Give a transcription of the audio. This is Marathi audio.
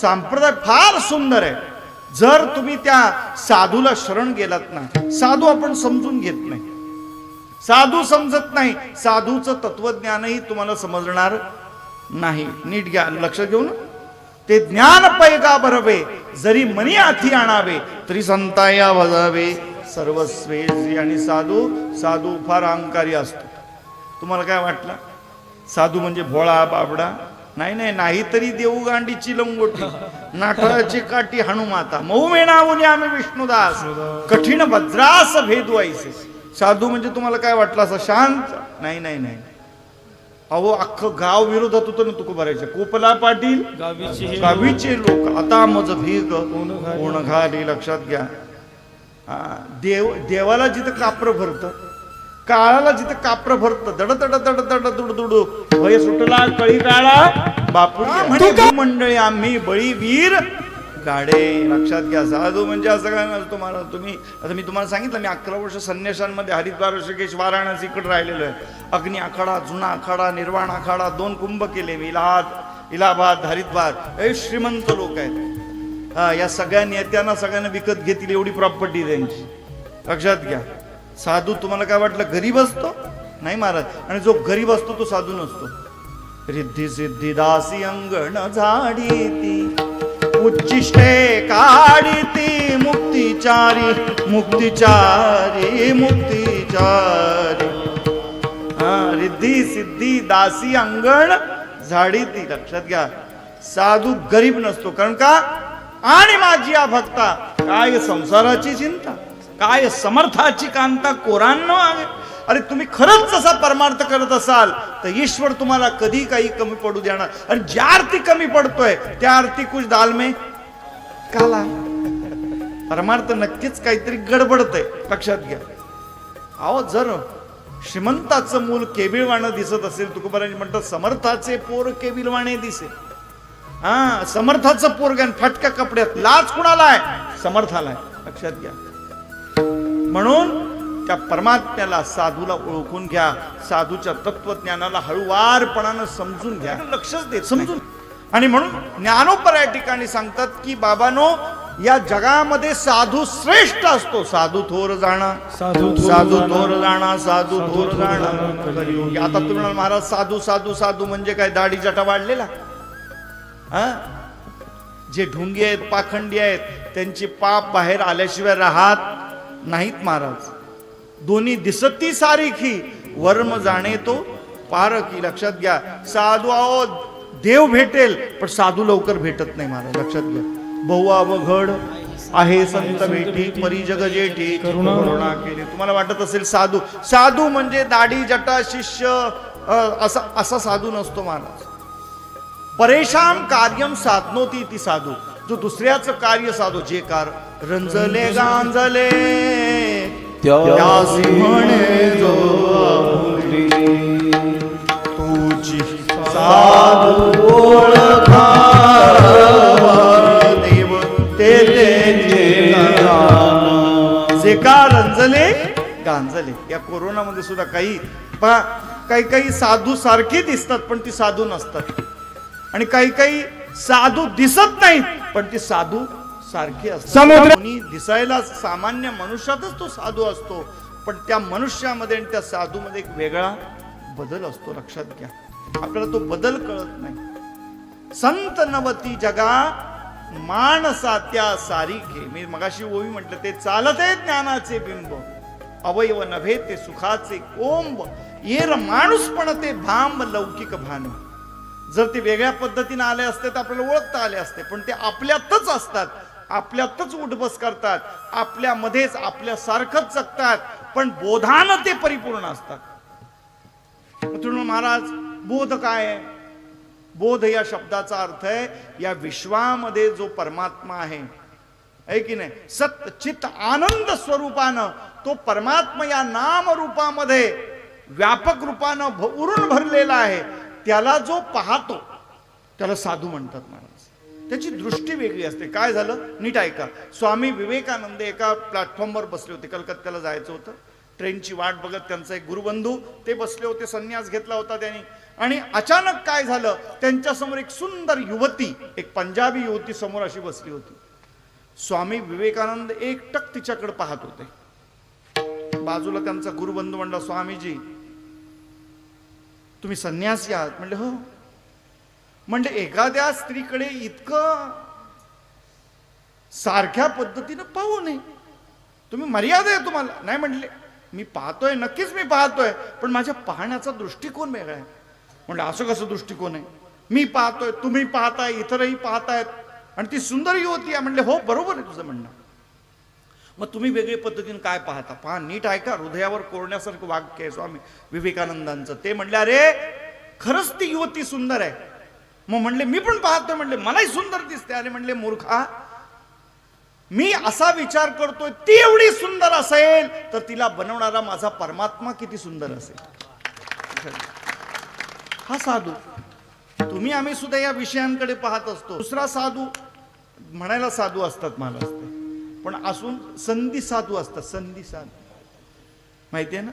संप्रदाय फार सुंदर आहे. जर तुम्ही त्या साधूला शरण गेलात ना साधू आपण समजून घेत नाही. साधू समजत नाही साधूचं तत्वज्ञानही तुम्हाला समजणार नाही. नीट घ्या लक्ष घेऊन. ते ज्ञान पैगा भरवे जरी मनी आथी आणावे तरी संताया वजावे सर्वस्वे आणि साधू साधू फार अहंकारी असतो. तुम्हाला काय वाटलं? साधू म्हणजे भोळा बाबडा. नाही नाही नाही तरी देऊ गांडीची लंगोटी नाठाची काठी हनुमाता मऊ मेणावली आम्ही विष्णुदास कठीण भद्रास भेदू ऐसे साधू म्हणजे तुम्हाला काय वाटलं असं शांत? नाही नाही नाही. अहो अख्खं गाव विरोधात होतं ना तुको भरायचं कोपला पाटील गावीचे गावीचे लोक. आता मज भीग कोण घाली? लक्षात घ्या. देव देवाला जिथं कापर भरतं काळाला जिथं कापर भरतं दड दड दड दड दुड दुडू भय सुटला कळी काळा बापू म्हणे मंडळी आम्ही बळी वीर. गाडे लक्षात घ्या साधू म्हणजे असं काय नसतं तुम्हाला तुम्ही आता मी तुम्हाला सांगितलं मी अकरा वर्ष संन्याशांमध्ये हरिद्वार ऋषिकेश वाराणसी इकडे राहिलेलो आहे. अग्नी आखाडा जुना आखाडा निर्वाण आखाडा दोन कुंभ केले मी इलाहाद इलाहाबाद हरिद्वार. हे श्रीमंत लोक आहेत. हा या सगळ्या नेत्यांना सगळ्यांना विकत घेतील एवढी प्रॉपर्टी त्यांची. लक्षात घ्या. साधू तुम्हाला काय वाटलं गरीब असतो? नाही महाराज. आणि जो गरीब असतो तो साधू नसतो. रिद्धी सिद्धी दासी अंगण झाडी ती उच्चिष्टे काढी ती मुक्तिचारी मुक्तिचारी. मुक्तिचारी रिद्धी सिद्धी दासी अंगण झाडी ती लक्षात घ्या. साधू गरीब नसतो. कारण का? आणि माझी या भक्ता. काय संसाराची चिंता? काय समर्थाची कांता कोरांनो आहे. अरे तुम्ही खरंच जसा परमार्थ करत असाल तर ईश्वर तुम्हाला कधी काही कमी पडू देणार. आणि ज्या अर्थी कमी पडतोय त्या अर्थी कुछ दाल में? काला. परमार्थ नक्कीच काहीतरी गडबडतंय. लक्षात घ्या. अहो जर श्रीमंताचं मूल केबिळवाणं दिसत असेल तुकोबाराजी म्हणतात समर्थाचे पोर केबिलवाणे दिसे. हा समर्थाचं पोरगण फाटक्या कपड्यात. लाच कुणाला आहे? समर्थाला आहे. लक्षात घ्या. म्हणून त्या परमात्म्याला साधूला ओळखून घ्या साधूच्या तत्वज्ञानाला हळुवारपणानं समजून घ्या. लक्षच देत समजून. आणि म्हणून ज्ञानोपर या ठिकाणी सांगतात की बाबानो या जगामध्ये साधू श्रेष्ठ असतो. साधू थोर जाणा. साधू थोर साधू जाणा. थोर जाणा साधू थोर जाणा. आता तुम्ही म्हणाल, महाराज साधू साधू साधू म्हणजे काय? दाढी जटा वाढलेला. हा? जे ढुंगी आहेत पाखंडी आहेत त्यांची पाप बाहेर आल्याशिवाय राहत नाहीत महाराज. दोन्ही दिसती सारीखी वर्म जाणे तो पारखी लक्षात घ्या. साधू आहो देव भेटेल पण साधू लवकर भेटत नाही महाराज. लक्षात घ्या. बहुआ घड आहे संत भेटी परी जग जेठी. करुणा. करुणा केली. तुम्हाला वाटत असेल साधू. साधू म्हणजे दाढी जटा शिष्य असा असा साधू नसतो महाराज. परेशान कार्यम साधनोती ती साधू. जो दुसऱ्याचं कार्य साधू जे कार रंजले गांजले त्यासी म्हणे जो तुझी साधू ओळखा देव ते ते जे का रंजले गांजले. या कोरोनामध्ये सुद्धा काही पहा काही काही साधू सारखी दिसतात पण ती साधू नसतात. आणि काही काही साधू दिसत नाहीत. पण ती साधू सारखी असतात. दिसायला सामान्य मनुष्यातच तो साधू असतो. पण त्या मनुष्यामध्ये आणि त्या साधूमध्ये एक वेगळा बदल असतो. लक्षात घ्या. आपल्याला तो बदल कळत नाही. संत नवती जगा माणसा त्या सारीखे मी मगाशी ओवी म्हटलं ते चालते ज्ञानाचे बिंब. अवयव नव्हे ते सुखाचे कोंब. येर माणूस पण ते भांब लौकिक भान. जर ते वेगळ्या पद्धतीने आले असते तर आपल्याला ओळखता आले असते. पण ते आपल्यातच असतात. आपल्यातच उठबस करतात. आपल्यामध्येच आपल्यासारखंच जगतात. पण बोधानं ते परिपूर्ण असतात. मग महाराज बोध काय आहे? बोध या शब्दाचा अर्थ आहे या विश्वामध्ये जो परमात्मा आहे आहे की नाही? सत चित्त आनंद स्वरूपानं तो परमात्मा या नाम रूपामध्ये व्यापक रूपानं भ- उरून भरलेला आहे. त्याला जो पाहतो त्याला साधू म्हणतात महाराज. त्याची दृष्टी वेगळी असते. काय झालं? नीट ऐका. स्वामी विवेकानंद एका प्लॅटफॉर्मवर बसले होते. कलकत्त्याला जायचं होतं. ट्रेनची वाट बघत त्यांचा एक गुरुबंधू ते बसले होते. संन्यास घेतला होता त्यांनी. आणि अचानक काय झालं? त्यांच्यासमोर एक सुंदर युवती एक पंजाबी युवती समोर अशी बसली होती. स्वामी विवेकानंद एकटक तिच्याकडे पाहत होते. बाजूला त्यांचा गुरुबंधू म्हणला स्वामीजी तुम्ही संन्यासी आहात. म्हणले हो. म्हणजे एखाद्या स्त्रीकडे इतकं सारख्या पद्धतीनं पाहू नये. तुम्ही मर्यादा आहे तुम्हाला. नाही म्हटले मी पाहतोय नक्कीच मी पाहतोय पण माझ्या पाहण्याचा दृष्टिकोन वेगळा आहे. म्हणलं असं कसं दृष्टिकोन आहे? मी पाहतोय तुम्ही पाहताय इतरही पाहतायत. आणि ती सुंदर युवती आहे. म्हणले हो बरोबर आहे तुझं म्हणणं. मग तुम्ही वेगळी पद्धतीने काय पाहता? पहा नीट ऐका हृदयावर कोरण्यासारखं वाक्य आहे स्वामी विवेकानंदांचं. ते म्हणले अरे खरंच ती युवती सुंदर आहे. मग म्हणले मी पण पाहतोय. म्हणले मलाही सुंदर दिसते. अरे म्हणले मूर्खा मी असा विचार करतोय ती एवढी सुंदर असेल तर तिला बनवणारा माझा परमात्मा किती सुंदर असेल. हा साधू. तुम्ही आम्ही सुद्धा या विषयांकडे पाहत असतो. दुसरा साधू म्हणायला साधू असतात महाराज पण असून संधी साधू असतात संधी साधू. माहिती आहे ना?